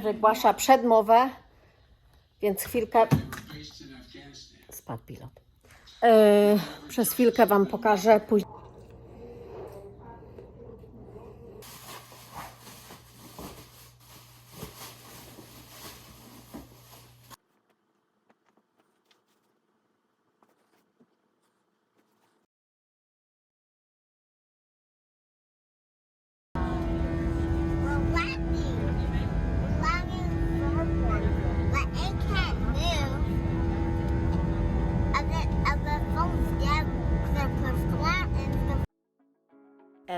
Wygłasza przedmowę, więc chwilkę. Spadł pilot. Yy, przez chwilkę Wam pokażę później.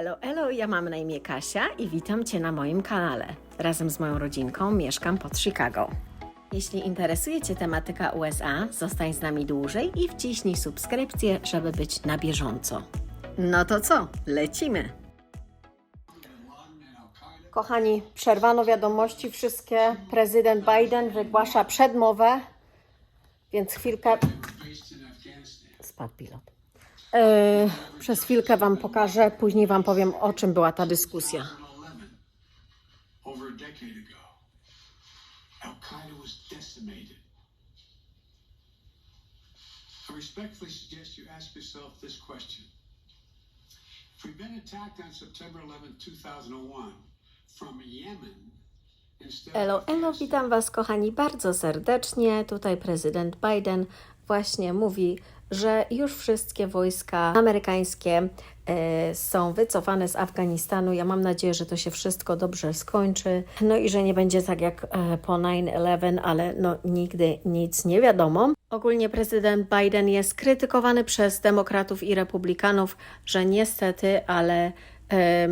Elo, elo, ja mam na imię Kasia i witam Cię na moim kanale. Razem z moją rodzinką mieszkam pod Chicago. Jeśli interesuje Cię tematyka USA, zostań z nami dłużej i wciśnij subskrypcję, żeby być na bieżąco. No to co? Lecimy! Kochani, przerwano wiadomości wszystkie. Prezydent Biden wygłasza przedmowę, więc chwilkę. Spadł pilot. Yy, przez chwilkę Wam pokażę, później Wam powiem, o czym była ta dyskusja. 2011, over a decade ago, Al Qaeda was decimated. I respectfully suggest you ask yourself this question. If we've been attacked on September 11, 2001, from Yemen, Elo, elo, witam Was kochani bardzo serdecznie. Tutaj prezydent Biden właśnie mówi, że już wszystkie wojska amerykańskie e, są wycofane z Afganistanu. Ja mam nadzieję, że to się wszystko dobrze skończy. No i że nie będzie tak jak e, po 9-11, ale no nigdy nic nie wiadomo. Ogólnie prezydent Biden jest krytykowany przez demokratów i republikanów, że niestety, ale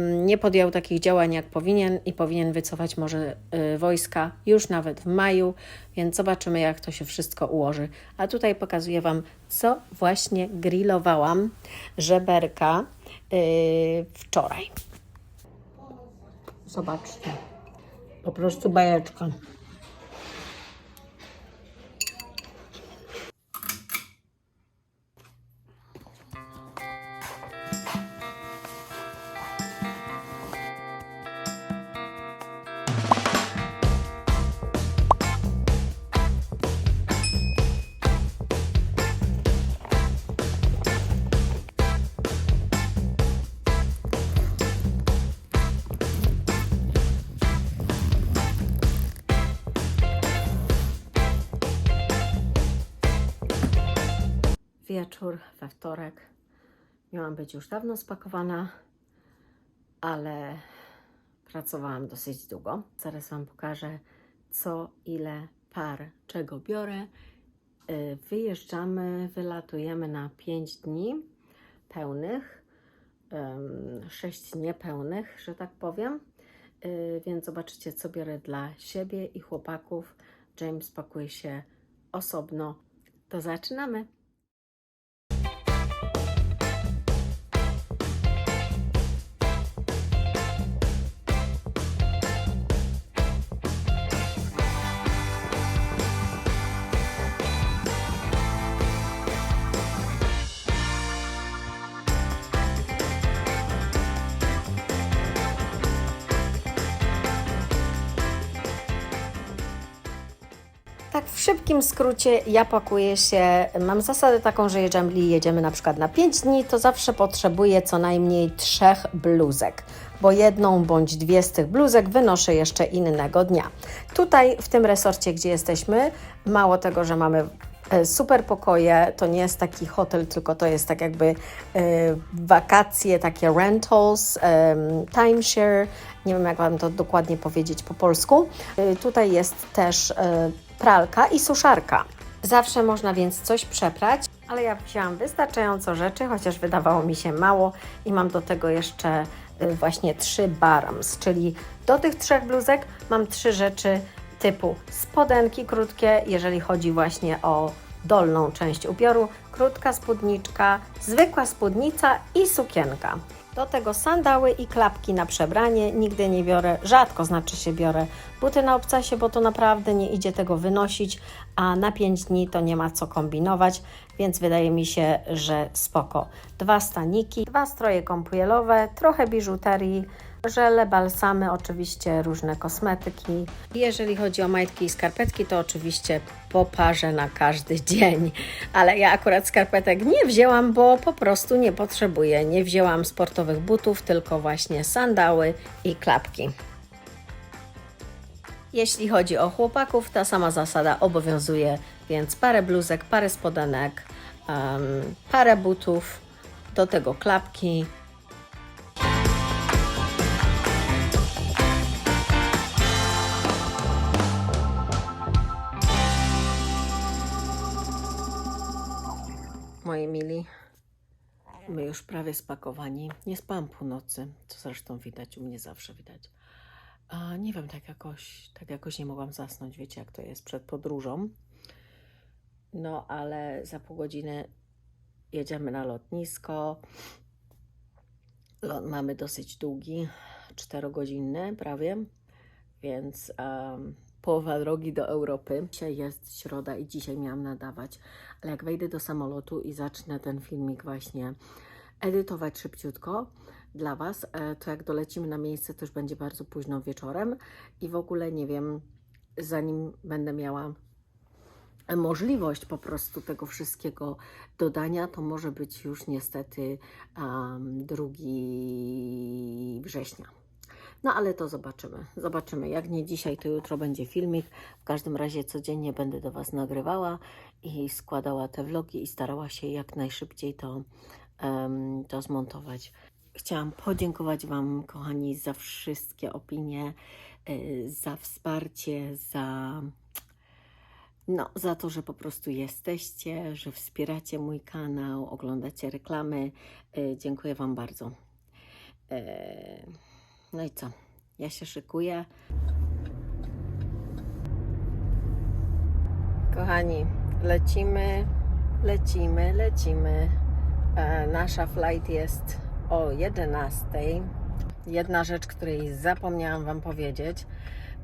nie podjął takich działań jak powinien i powinien wycofać może y, wojska już nawet w maju, więc zobaczymy jak to się wszystko ułoży. A tutaj pokazuję Wam, co właśnie grillowałam żeberka y, wczoraj. Zobaczcie, po prostu bajeczka. Wieczór we wtorek. Miałam być już dawno spakowana, ale pracowałam dosyć długo. Zaraz Wam pokażę, co, ile par czego biorę. Y, Wyjeżdżamy, wylatujemy na 5 dni pełnych, 6 niepełnych, że tak powiem. Y, Więc zobaczycie, co biorę dla siebie i chłopaków. James pakuje się osobno. To zaczynamy. Tak w szybkim skrócie ja pakuję się, mam zasadę taką, że jeżeli jedziemy na przykład na 5 dni, to zawsze potrzebuję co najmniej trzech bluzek, bo jedną bądź dwie z tych bluzek wynoszę jeszcze innego dnia. Tutaj w tym resorcie, gdzie jesteśmy, mało tego, że mamy e, super pokoje, to nie jest taki hotel, tylko to jest tak jakby e, wakacje, takie rentals, timeshare, nie wiem jak Wam to dokładnie powiedzieć po polsku. E, tutaj jest też pralka i suszarka. Zawsze można więc coś przeprać, ale ja wzięłam wystarczająco rzeczy, chociaż wydawało mi się mało i mam do tego jeszcze y, właśnie trzy barams, czyli do tych trzech bluzek mam trzy rzeczy typu spodenki krótkie, jeżeli chodzi właśnie o dolną część ubioru, krótka spódniczka, zwykła spódnica i sukienka. Do tego sandały i klapki na przebranie. Nigdy nie biorę, rzadko znaczy się biorę buty na obcasie, bo to naprawdę nie idzie tego wynosić, a na 5 dni to nie ma co kombinować, więc wydaje mi się, że spoko. Dwa staniki, dwa stroje kąpielowe, trochę biżuterii, Żele, balsamy, oczywiście różne kosmetyki. Jeżeli chodzi o majtki i skarpetki, to oczywiście poparzę na każdy dzień. Ale ja akurat skarpetek nie wzięłam, bo po prostu nie potrzebuję. Nie wzięłam sportowych butów, tylko właśnie sandały i klapki. Jeśli chodzi o chłopaków, ta sama zasada obowiązuje, więc parę bluzek, parę spodenek, em, parę butów, do tego klapki. My już prawie spakowani. Nie spałam północy, co zresztą widać, u mnie zawsze widać. A nie wiem, tak jakoś, tak jakoś nie mogłam zasnąć, wiecie jak to jest przed podróżą. No, ale za pół godziny jedziemy na lotnisko. Lot mamy dosyć długi, czterogodzinny prawie, więc um, połowa drogi do Europy. Dzisiaj jest środa i dzisiaj miałam nadawać, ale jak wejdę do samolotu i zacznę ten filmik właśnie edytować szybciutko dla Was, e, to jak dolecimy na miejsce, to już będzie bardzo późno wieczorem i w ogóle nie wiem, zanim będę miała możliwość po prostu tego wszystkiego dodania, to może być już niestety um, 2 września. No ale to zobaczymy. Zobaczymy. Jak nie dzisiaj, to jutro będzie filmik. W każdym razie codziennie będę do Was nagrywała i składała te vlogi i starała się jak najszybciej to, em, to zmontować. Chciałam podziękować Wam, kochani, za wszystkie opinie, y, za wsparcie, za no, za to, że po prostu jesteście, że wspieracie mój kanał, oglądacie reklamy. Y, Dziękuję Wam bardzo. No i co? Ja się szykuję. Kochani, lecimy, lecimy, lecimy. E, Nasza flight jest o 11. Jedna rzecz, której zapomniałam Wam powiedzieć.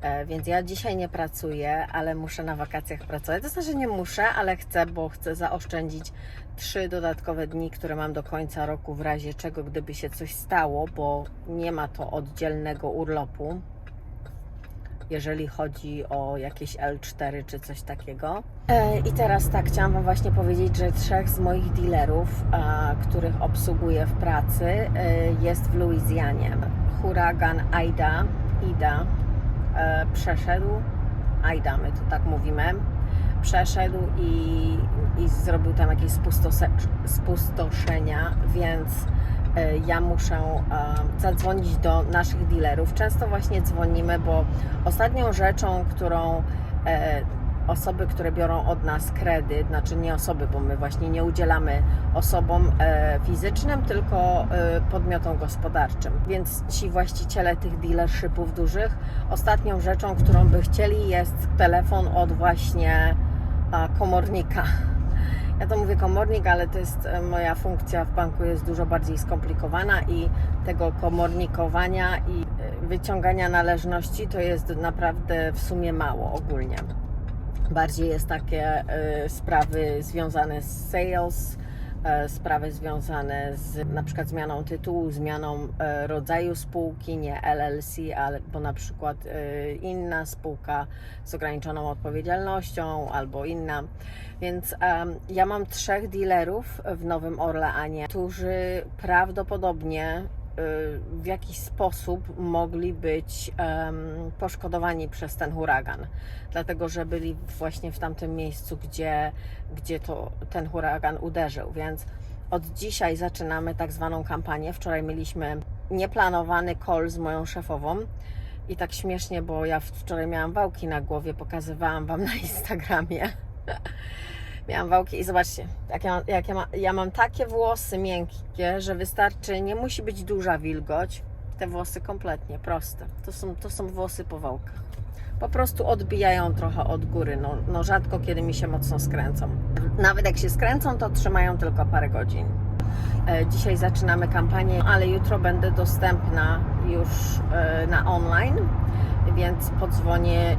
E, Więc ja dzisiaj nie pracuję, ale muszę na wakacjach pracować. To znaczy nie muszę, ale chcę, bo chcę zaoszczędzić trzy dodatkowe dni, które mam do końca roku, w razie czego, gdyby się coś stało, bo nie ma to oddzielnego urlopu, jeżeli chodzi o jakieś L4 czy coś takiego. E, I teraz tak, chciałam Wam właśnie powiedzieć, że trzech z moich dealerów, a, których obsługuję w pracy, e, jest w Luizjanie. Huragan Aida, Ida, e, przeszedł, Aida, my to tak mówimy, przeszedł i, i zrobił tam jakieś spustoszenia, więc e, ja muszę e, zadzwonić do naszych dealerów. Często właśnie dzwonimy, bo ostatnią rzeczą, którą osoby, które biorą od nas kredyt, znaczy nie osoby, bo my właśnie nie udzielamy osobom e, fizycznym, tylko e, podmiotom gospodarczym. Więc ci właściciele tych dealershipów dużych, ostatnią rzeczą, którą by chcieli jest telefon od właśnie komornika. Ja to mówię komornik, ale to jest e, moja funkcja w banku jest dużo bardziej skomplikowana i tego komornikowania i wyciągania należności to jest naprawdę w sumie mało ogólnie. Bardziej jest takie e, sprawy związane z sales, e, sprawy związane z na przykład zmianą tytułu, zmianą e, rodzaju spółki, nie LLC, ale bo na przykład inna spółka z ograniczoną odpowiedzialnością albo inna. Więc ja mam trzech dealerów w Nowym Orleanie, którzy prawdopodobnie y, w jakiś sposób mogli być poszkodowani przez ten huragan, dlatego że byli właśnie w tamtym miejscu, gdzie, gdzie to, ten huragan uderzył. Więc od dzisiaj zaczynamy tak zwaną kampanię. Wczoraj mieliśmy nieplanowany call z moją szefową. I tak śmiesznie, bo ja wczoraj miałam wałki na głowie, pokazywałam Wam na Instagramie. Miałam wałki i zobaczcie, jak ja, jak ja, ma, ja mam takie włosy miękkie, że wystarczy, nie musi być duża wilgoć. Te włosy kompletnie proste. To są, to są włosy po wałkach. Po prostu odbijają trochę od góry. No, no rzadko kiedy mi się mocno skręcą. Nawet jak się skręcą, to trzymają tylko parę godzin. E, Dzisiaj zaczynamy kampanię, ale jutro będę dostępna już e, na online, więc podzwonię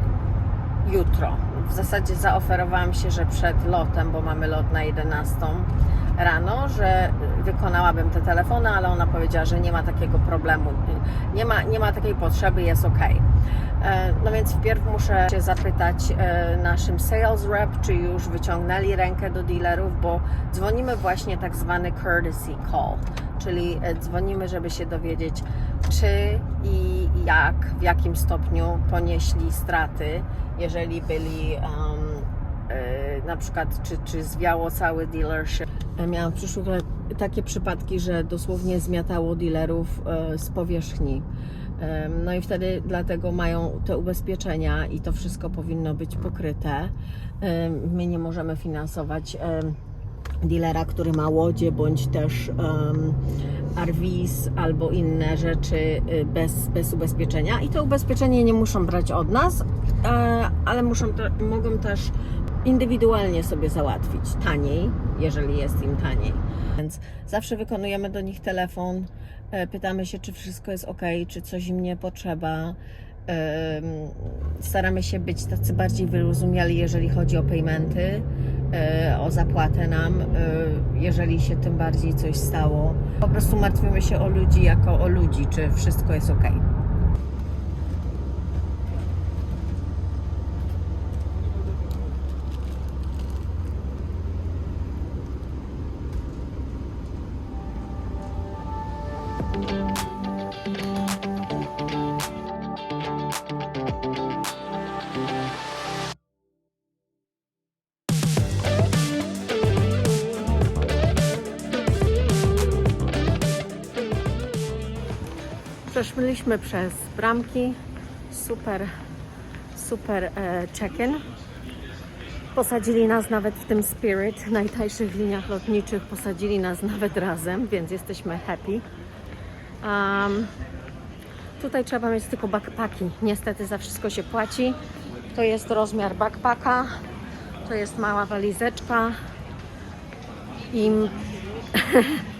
jutro. W zasadzie zaoferowałam się, że przed lotem, bo mamy lot na 11 rano, że wykonałabym te telefony, ale ona powiedziała, że nie ma takiego problemu, nie ma, nie ma takiej potrzeby, jest ok. No więc wpierw muszę się zapytać e, naszym sales rep, czy już wyciągnęli rękę do dealerów, bo dzwonimy właśnie tak zwany courtesy call, czyli e, dzwonimy, żeby się dowiedzieć, czy i jak, w jakim stopniu ponieśli straty, jeżeli byli um, e, na przykład, czy, czy zwiało cały dealership. E, Miałam w takie przypadki, że dosłownie zmiatało dealerów e, z powierzchni. No i wtedy dlatego mają te ubezpieczenia i to wszystko powinno być pokryte. My nie możemy finansować dealera, który ma łodzie bądź też um, RVs albo inne rzeczy y, bez, bez ubezpieczenia. I to ubezpieczenie nie muszą brać od nas, e, ale muszą te, mogą też indywidualnie sobie załatwić taniej, jeżeli jest im taniej. Więc zawsze wykonujemy do nich telefon, e, pytamy się, czy wszystko jest ok, czy coś im nie potrzeba. Staramy się być tacy bardziej wyrozumiali, jeżeli chodzi o paymenty, e, o zapłatę nam, e, jeżeli się tym bardziej coś stało. Po prostu martwimy się o ludzi jako o ludzi, czy wszystko jest ok. Przeszliśmy przez bramki. Super, super e, check-in. Posadzili nas nawet w tym Spirit, najtańszych liniach lotniczych. Posadzili nas nawet razem, więc jesteśmy happy. Um, tutaj trzeba mieć tylko backpacki. Niestety za wszystko się płaci. To jest rozmiar backpacka. To jest mała walizeczka. I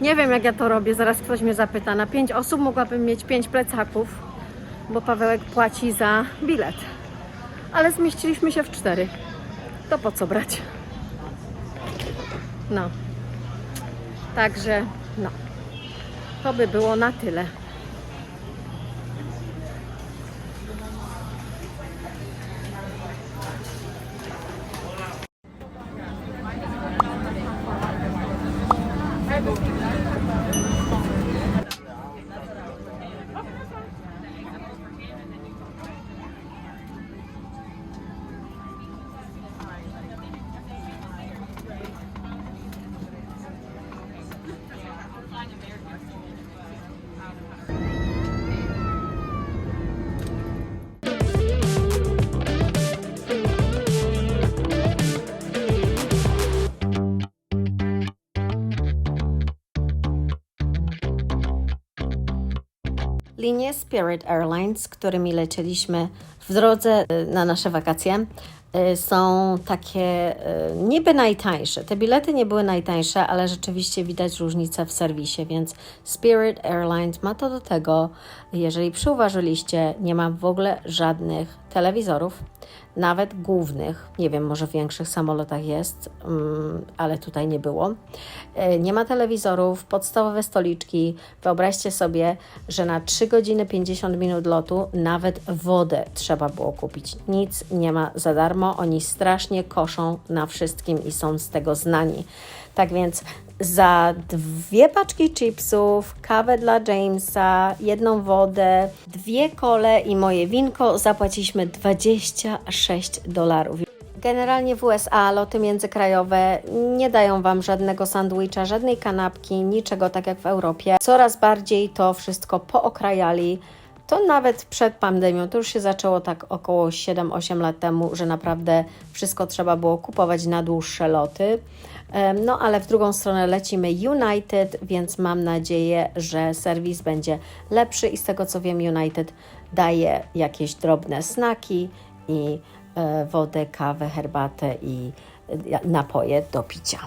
nie wiem, jak ja to robię, zaraz ktoś mnie zapyta. Na pięć osób mogłabym mieć pięć plecaków, bo Pawełek płaci za bilet. Ale zmieściliśmy się w cztery. To po co brać? No. Także, no. To by było na tyle. Linie Spirit Airlines, którymi lecieliśmy w drodze y, na nasze wakacje, są takie y, niby najtańsze. Te bilety nie były najtańsze, ale rzeczywiście widać różnicę w serwisie, więc Spirit Airlines ma to do tego, jeżeli przyuważyliście, nie ma w ogóle żadnych telewizorów, nawet głównych. Nie wiem, może w większych samolotach jest, mm, ale tutaj nie było. E, Nie ma telewizorów, podstawowe stoliczki. Wyobraźcie sobie, że na 3 godziny 50 minut lotu nawet wodę trzeba było kupić. Nic nie ma za darmo. Oni strasznie koszą na wszystkim i są z tego znani. Tak więc za dwie paczki chipsów, kawę dla Jamesa, jedną wodę, dwie kole i moje winko zapłaciliśmy 26 dolarów. Generalnie w USA loty międzykrajowe nie dają Wam żadnego sandwicha, żadnej kanapki, niczego tak jak w Europie. Coraz bardziej to wszystko pookrajali. To nawet przed pandemią, to już się zaczęło tak około 7-8 lat temu, że naprawdę wszystko trzeba było kupować na dłuższe loty. No ale w drugą stronę lecimy United, więc mam nadzieję, że serwis będzie lepszy i z tego co wiem United daje jakieś drobne snaki i e, wodę, kawę, herbatę i e, napoje do picia.